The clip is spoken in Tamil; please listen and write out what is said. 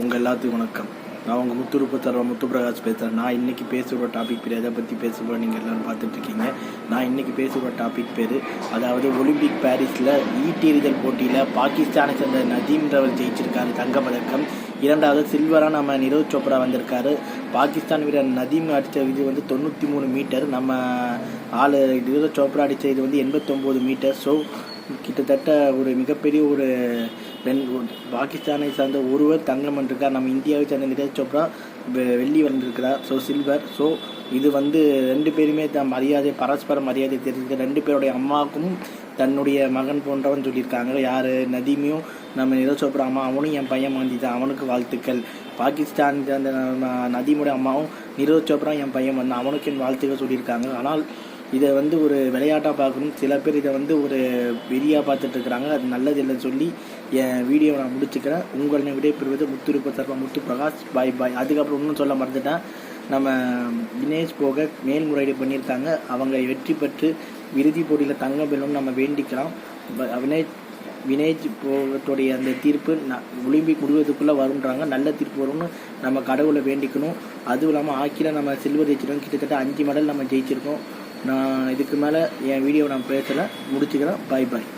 உங்கள் எல்லாத்துக்கும் வணக்கம். நான் உங்கள் முத்துருப்பு தர முத்துப்பிரகாஷ் பேசுகிறேன் நான் இன்னைக்கு பேசுகிற டாபிக் பேர் எதை பற்றி பேசுகிறோம் நீங்கள் எல்லாரும் பார்த்துட்டு இருக்கீங்க நான் இன்னைக்கு பேசுகிற டாபிக் பேர் அதாவது ஒலிம்பிக் பாரிஸில் ஈட்டெறிதல் போட்டியில் பாகிஸ்தானை சேர்ந்த நதீம்ன்றவர் ஜெயிச்சிருக்காரு. தங்கப்பதக்கம் இரண்டாவது சில்வராக நம்ம நிரோஜ் சோப்ரா வந்திருக்காரு. பாகிஸ்தான் வீரர் நதீம் அடித்த இது வந்து தொண்ணூற்றி மூணு மீட்டர் நம்ம ஆள் நிரோஜ் சோப்ரா அடித்த இது வந்து எண்பத்தொம்போது மீட்டர் ஸோ கிட்டத்தட்ட ஒரு மிகப்பெரிய ஒரு பெண் பாகிஸ்தானை சார்ந்த ஒருவர் தங்கம் வந்திருக்கார். நம்ம இந்தியாவை சேர்ந்த நிரஜ் சோப்ரா வெ- வெள்ளி வந்திருக்கிறார். ஸோ சில்வர் ஸோ இது வந்து ரெண்டு பேருமே தான் மரியாதை பரஸ்பர மரியாதை தெரிஞ்சு ரெண்டு பேருடைய அம்மாவுக்கும் தன்னுடைய மகன் போன்றவன் சொல்லியிருக்காங்க. யார்? நதீமியும் நம்ம நிரஜ் சோப்ரா அம்மா அவனும் என் பையன் மாந்தி தான். அவனுக்கு வாழ்த்துக்கள். பாகிஸ்தான் சார்ந்த நதீமுடைய அம்மாவும் நிரோஜ் சோப்ரா என் பையன் வந்து அவனுக்கு என் வாழ்த்துக்கள் சொல்லியிருக்காங்க. ஆனால் இதை வந்து ஒரு விளையாட்டாக பார்க்கணும். சில பேர் இதை வந்து ஒரு வெறியாக பார்த்துட்டு இருக்கிறாங்க. அது நல்லது இல்லைன்னு சொல்லி என் வீடியோவை நான் முடிச்சுக்கிறேன். உங்களை விடைபெறுவது முத்துருப்ப சர்மா முத்து பிரகாஷ் பாய் பாய் அதுக்கப்புறம் இன்னும் சொல்ல மறந்துட்டேன். நம்ம தினேஷ் போக மேல்முறையீடு பண்ணியிருக்காங்க. அவங்க வெற்றி பெற்று இறுதிப் போட்டியில் தங்க பெறணும்னு நம்ம வேண்டிக்கலாம் வினேஷ் வினேஜ் போகத்துடைய அந்த தீர்ப்பு ந ஒலிம்பிக் முடிவதுக்குள்ளே வருன்றாங்க நல்ல தீர்ப்பு வரும்னு நம்ம கடவுளை வேண்டிக்கணும். அதுவும் இல்லாமல் ஆக்கியில் நம்ம சில்வர் ஜெயிச்சிருக்கோம் கிட்டத்தட்ட அஞ்சு மெடல் நம்ம ஜெயிச்சிருக்கோம். நான் இதுக்கு மேலே என் வீடியோ நான் பேசலை முடிச்சுக்கிறேன். பாய் பாய்